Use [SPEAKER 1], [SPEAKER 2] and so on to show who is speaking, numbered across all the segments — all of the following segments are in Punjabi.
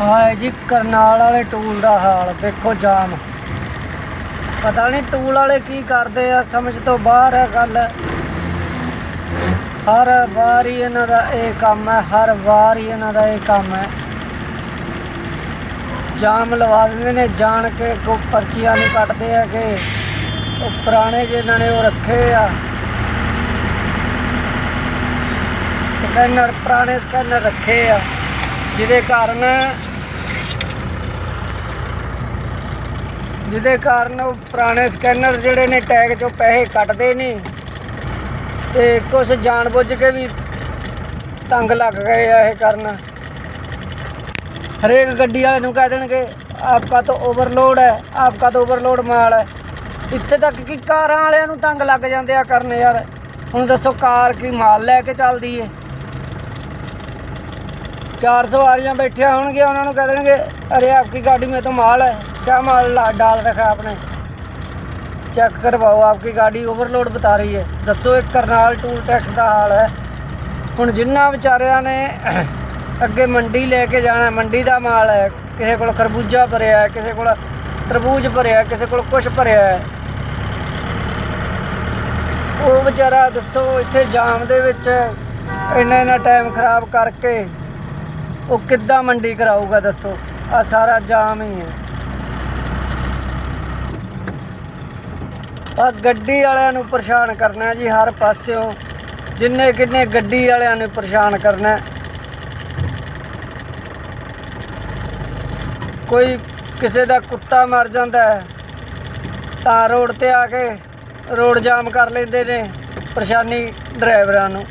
[SPEAKER 1] ਹਾਏ ਜੀ, ਕਰਨਾਲ ਵਾਲੇ ਟੂਲ ਦਾ ਹਾਲ, ਦੇਖੋ ਜਾਮ। ਪਤਾ ਨਹੀਂ ਟੂਲ ਵਾਲੇ ਕੀ ਕਰਦੇ ਆ, ਸਮਝ ਤੋਂ ਬਾਹਰ ਹੈ ਗੱਲ। ਹਰ ਵਾਰ ਹੀ ਇਹਨਾਂ ਦਾ ਇਹ ਕੰਮ ਹੈ, ਹਰ ਵਾਰ ਇਹਨਾਂ ਦਾ ਇਹ ਕੰਮ ਹੈ। ਜਾਮ ਲਵਾ ਦਿੰਦੇ ਨੇ, ਜਾਣ ਕੇ ਕੋ ਪਰਚੀਆਂ ਨਹੀਂ ਕੱਟਦੇ ਆ ਕਿ ਉਹ ਪੁਰਾਣੇ ਜਿਹਨਾਂ ਨੇ ਉਹ ਰੱਖੇ ਆ। ਸਕੈਨਰ, ਪੁਰਾਣੇ ਸਕੈਨਰ ਰੱਖੇ ਆ। ਜਿਹਦੇ ਕਾਰਨ ਜਿਹਦੇ ਕਾਰਨ ਉਹ ਪੁਰਾਣੇ ਸਕੈਨਰ ਜਿਹੜੇ ਨੇ ਟੈਗ ਚੋਂ ਪੈਸੇ ਕੱਟਦੇ ਨਹੀਂ ਤੇ ਕੁਝ ਜਾਣਬੁੱਝ ਕੇ ਵੀ ਤੰਗ ਲੱਗ ਗਏ ਆ ਇਹ ਕਰਨ। ਹਰੇਕ ਗੱਡੀ ਵਾਲੇ ਨੂੰ ਕਹਿ ਦੇਣਗੇ, ਆਪਕਾ ਤਾਂ ਓਵਰਲੋਡ ਹੈ, ਆਪਕਾ ਤਾਂ ਓਵਰਲੋਡ ਮਾਲ ਹੈ। ਇੱਥੇ ਤੱਕ ਕਿ ਕਾਰਾਂ ਵਾਲਿਆਂ ਨੂੰ ਤੰਗ ਲੱਗ ਜਾਂਦੇ ਆ ਕਰਨ ਯਾਰ। ਹੁਣ ਦੱਸੋ ਕਾਰ ਕੀ ਮਾਲ ਲੈ ਕੇ ਚੱਲਦੀ ਏ? ਚਾਰ ਸਵਾਰੀਆਂ ਬੈਠਿਆ ਹੋਣਗੇ ਉਹਨਾਂ ਨੂੰ ਕਹਿ ਦੇਣਗੇ, ਅਰੇ ਆਪਕੀ ਗਾੜੀ ਮੇ ਤਾਂ ਮਾਲ ਹੈ। क्या माल ला- डाल रखा है आपने चेक करवाओ आपकी गाड़ी ओवरलोड बता रही है दसो एक करनाल टूल टैक्स ਦਾ ਹਾਲ ਹੈ ਹੁਣ ਜਿਨ੍ਹਾਂ ਵਿਚਾਰਿਆਂ ਨੇ ਅੱਗੇ ਮੰਡੀ ਲੈ ਕੇ ਜਾਣਾ ਹੈ, ਮੰਡੀ ਦਾ ਮਾਲ ਹੈ ਕਿਸੇ ਕੋਲ ਖਰਬੂਜਾ ਭਰਿਆ ਹੈ ਕਿਸੇ ਕੋਲ ਤਰਬੂਜ ਭਰਿਆ ਹੈ ਕਿਸੇ ਕੋਲ ਕੁਝ ਭਰਿਆ ਹੈ ਉਹ ਵਿਚਾਰਾ ਦੱਸੋ ਇੱਥੇ ਜਾਮ ਦੇ ਵਿੱਚ ਇੰਨਾ ਇੰਨਾ ਟਾਈਮ ਖਰਾਬ ਕਰਕੇ ਉਹ ਕਿੱਦਾਂ ਮੰਡੀ ਕਰਾਊਗਾ ਦੱਸੋ ਆ ਸਾਰਾ ਜਾਮ ਹੀ ਹੈ ਆ ਗੱਡੀ ਵਾਲਿਆਂ ਨੂੰ ਪਰੇਸ਼ਾਨ ਕਰਨਾ ਜੀ ਹਰ ਪਾਸਿਓਂ। ਜਿੰਨੇ ਕਿੰਨੇ ਗੱਡੀ ਵਾਲਿਆਂ ਨੂੰ ਪਰੇਸ਼ਾਨ ਕਰਨਾ। ਕੋਈ ਕਿਸੇ ਦਾ ਕੁੱਤਾ ਮਰ ਜਾਂਦਾ ਹੈ, ਤਾਂ ਰੋਡ ਤੇ ਆ ਕੇ ਰੋਡ ਜਾਮ ਕਰ ਲੈਂਦੇ ਨੇ ਪਰੇਸ਼ਾਨੀ ਡਰਾਈਵਰਾਂ ਨੂੰ।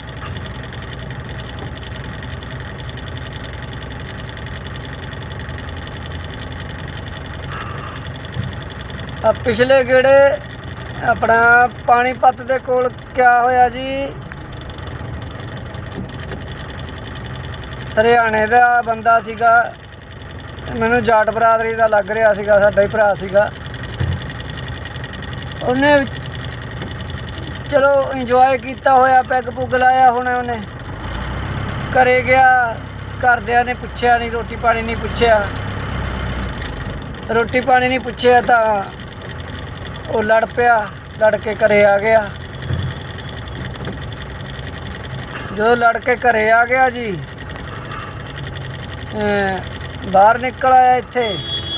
[SPEAKER 1] ਆ ਪਿਛਲੇ ਗੇੜੇ ਆਪਣਾ ਪਾਣੀਪਤ ਦੇ ਕੋਲ ਕਿਆ ਹੋਇਆ ਜੀ? ਹਰਿਆਣੇ ਦਾ ਬੰਦਾ ਸੀਗਾ। ਮੈਨੂੰ ਜਾਟ ਬਰਾਦਰੀ ਦਾ ਲੱਗ ਰਿਹਾ ਸੀਗਾ, ਸਾਡਾ ਹੀ ਭਰਾ ਸੀਗਾ। ਉਹਨੇ ਚਲੋ ਇੰਜੋਏ ਕੀਤਾ ਹੋਇਆ, ਪੈਗ ਪੁੱਗ ਲਾਇਆ ਹੋਣਾ ਉਹਨੇ। ਘਰੇ ਗਿਆ, ਘਰਦਿਆਂ ਨੇ ਪੁੱਛਿਆ ਨਹੀਂ ਰੋਟੀ ਪਾਣੀ ਨਹੀਂ ਪੁੱਛਿਆ। ਰੋਟੀ ਪਾਣੀ ਨਹੀਂ ਪੁੱਛਿਆ ਤਾਂ ਉਹ ਲੜ ਪਿਆ, ਲੜ ਕੇ ਘਰੇ ਆ ਗਿਆ। ਜਦੋਂ ਲੜ ਕੇ ਘਰੇ ਆ ਗਿਆ ਜੀ ਬਾਹਰ ਨਿਕਲ ਆਇਆ ਇੱਥੇ।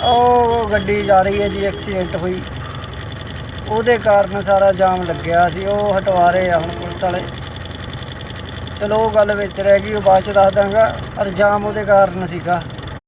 [SPEAKER 1] ਉਹ ਗੱਡੀ ਜਾ ਰਹੀ ਹੈ ਜੀ ਐਕਸੀਡੈਂਟ ਹੋਈ। ਉਹਦੇ ਕਾਰਨ ਸਾਰਾ ਜਾਮ ਲੱਗਿਆ ਸੀ, ਉਹ ਹਟਵਾ ਰਹੇ ਆ ਹੁਣ ਪੁਲਿਸ ਵਾਲੇ। ਚਲੋ, ਉਹ ਗੱਲ ਵਿੱਚ ਰਹਿ ਗਈ, ਉਹ ਬਾਅਦ ਚ ਦੱਸ ਦਾਂਗਾ, ਪਰ ਜਾਮ ਉਹਦੇ ਕਾਰਨ ਸੀਗਾ।